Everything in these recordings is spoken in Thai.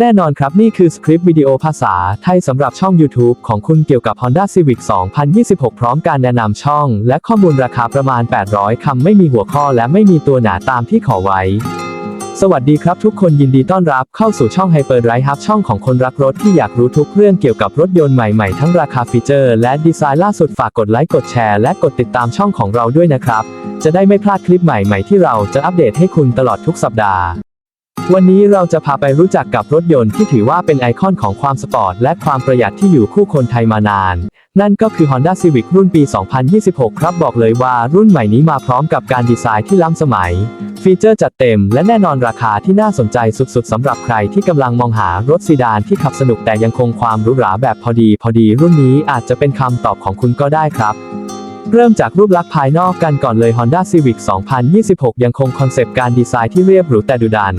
แน่นอนครับนี่คือสคริปต์วิดีโอภาษาไทยสำหรับช่อง YouTube ของคุณเกี่ยวกับ Honda Civic 2026 พร้อมการแนะนำช่อง และข้อมูลราคาประมาณ 800 คำไม่มีหัวข้อและไม่มีตัวหนาตามที่ขอไว้ สวัสดีครับทุกคนยินดีต้อนรับเข้าสู่ช่อง Hyper Drive Hub ช่องของคนรักรถที่อยากรู้ทุกเรื่องเกี่ยวกับรถยนต์ใหม่ๆ ทั้งราคาฟีเจอร์และดีไซน์ล่าสุดฝากกดไลค์กดแชร์และกดติดตามช่องของเราด้วยนะครับ จะได้ไม่พลาดคลิปใหม่ๆที่เราจะอัปเดตให้คุณตลอดทุกสัปดาห์ วันนี้เราจะพาไปรู้จักกับรถยนต์ที่ถือว่าเป็นไอคอนของความสปอร์ตและความประหยัดที่อยู่คู่คนไทยมานาน นั่นก็คือ Honda Civic รุ่นปี 2026 ครับบอกเลยว่ารุ่นใหม่นี้มาพร้อมกับการดีไซน์ที่ล้ำสมัย ฟีเจอร์จัดเต็มและแน่นอนราคาที่น่าสนใจสุดๆสำหรับใครที่กำลังมองหารถซีดานที่ขับสนุกแต่ยังคงความหรูหราแบบพอดีพอดีรุ่นนี้อาจจะเป็นคำตอบของคุณก็ได้ครับเริ่มจากรูปลักษณ์ภายนอกกันก่อนเลย Honda Civic 2026 ยังคงคอนเซปต์การดีไซน์ที่เรียบหรูแต่ดุดัน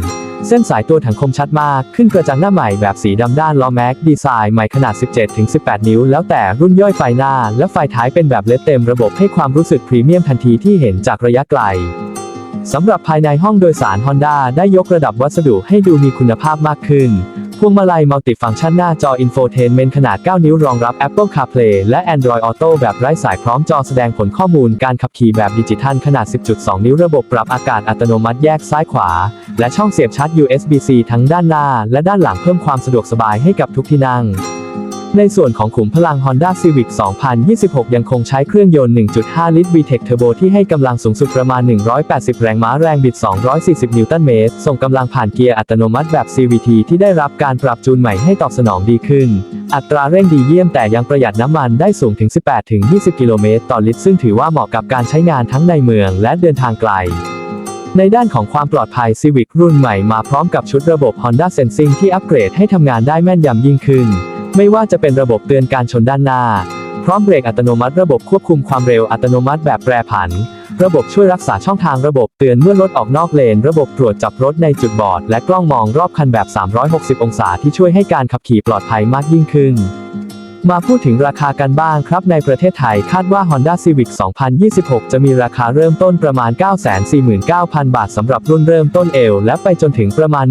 เส้นสายตัวถังคมชัดมาก ขึ้นกระจังหน้าใหม่แบบสีดำด้านล้อแม็ก ดีไซน์ใหม่ขนาด 17-18 นิ้ว แล้วแต่รุ่นย่อยไฟหน้า และไฟท้ายเป็นแบบเลดเต็มระบบให้ความรู้สึกพรีเมียมทันทีที่เห็นจากระยะไกลสำหรับภายในห้องโดยสาร Honda ได้ยกระดับวัสดุให้ดูมีคุณภาพมากขึ้น พวงมาลัยมัลติฟังก์ชันหน้าจออินโฟเทนเมนต์ขนาด 9 นิ้วรองรับ Apple CarPlay และ Android Auto แบบไร้สายพร้อมจอแสดงผลข้อมูลการขับขี่แบบดิจิทัลขนาด 10.2 นิ้วระบบปรับอากาศอัตโนมัติแยกซ้ายขวา และช่องเสียบชาร์จ USB-C ทั้งด้านหน้าและด้านหลังเพิ่มความสะดวกสบายให้กับทุกที่นั่ง ในส่วนของขุมพลัง Honda Civic 2026 ยังคงใช้เครื่องยนต์ 1.5 ลิตร VTEC Turbo ที่ให้กำลังสูงสุดประมาณ 180 แรงม้าแรงบิด 240 นิวตันเมตร ส่งกำลังผ่านเกียร์อัตโนมัติแบบ CVT ที่ได้รับการปรับจูนใหม่ให้ตอบสนองดีขึ้น อัตราเร่งดีเยี่ยมแต่ยังประหยัดน้ำมันได้สูงถึง 18-20 กิโลเมตรต่อลิตร ซึ่งถือว่าเหมาะกับการใช้งานทั้งในเมืองและเดินทางไกลในด้านของความปลอดภัย Civic รุ่นใหม่มาพร้อมกับชุดระบบ Honda Sensing ที่อัปเกรดให้ทำงานได้แม่นยำยิ่งขึ้น ไม่ว่าจะเป็นระบบเตือนการชนด้านหน้า พร้อมเบรกอัตโนมัติ ระบบควบคุมความเร็วอัตโนมัติแบบแปรผัน ระบบช่วยรักษาช่องทางระบบเตือนเมื่อรถออกนอกเลน ระบบตรวจจับรถในจุดบอด และกล้องมองรอบคันแบบ 360 องศาที่ช่วยให้การขับขี่ปลอดภัยมากยิ่งขึ้น มาพูดถึงราคากันบ้างครับ ในประเทศไทยคาดว่า Honda Civic 2026 จะมีราคาเริ่มต้นประมาณ 949,000 บาทสำหรับรุ่นเริ่มต้นเอลและไปจนถึงประมาณ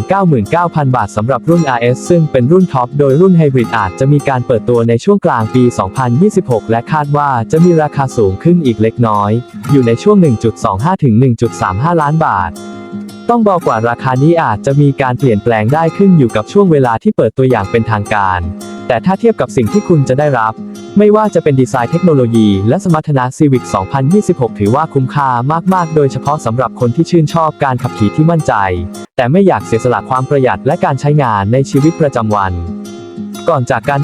1,199,000 บาทสำหรับรุ่น RS ซึ่งเป็นรุ่นท็อปโดยรุ่นไฮบริดอาจจะมีการเปิดตัวในช่วงกลางปี 2026 และคาดว่าจะมีราคาสูงขึ้นอีกเล็กน้อย อยู่ในช่วง 1.25 ถึง 1.35 ล้านบาทต้องบอกว่าราคานี้อาจจะมีการเปลี่ยนแปลงได้ขึ้นอยู่กับช่วงเวลาที่เปิดตัวอย่างเป็นทางการ แต่ถ้าเทียบกับสิ่งที่คุณจะได้รับ ไม่ว่าจะเป็นดีไซน์เทคโนโลยี และสมรรถนะ Civic 2026 ถือว่าคุ้มค่ามาก ๆ โดยเฉพาะสำหรับคนที่ชื่นชอบการขับขี่ที่มั่นใจ แต่ไม่อยากเสียสละความประหยัดและการใช้งานในชีวิตประจำวัน ก่อนจากการ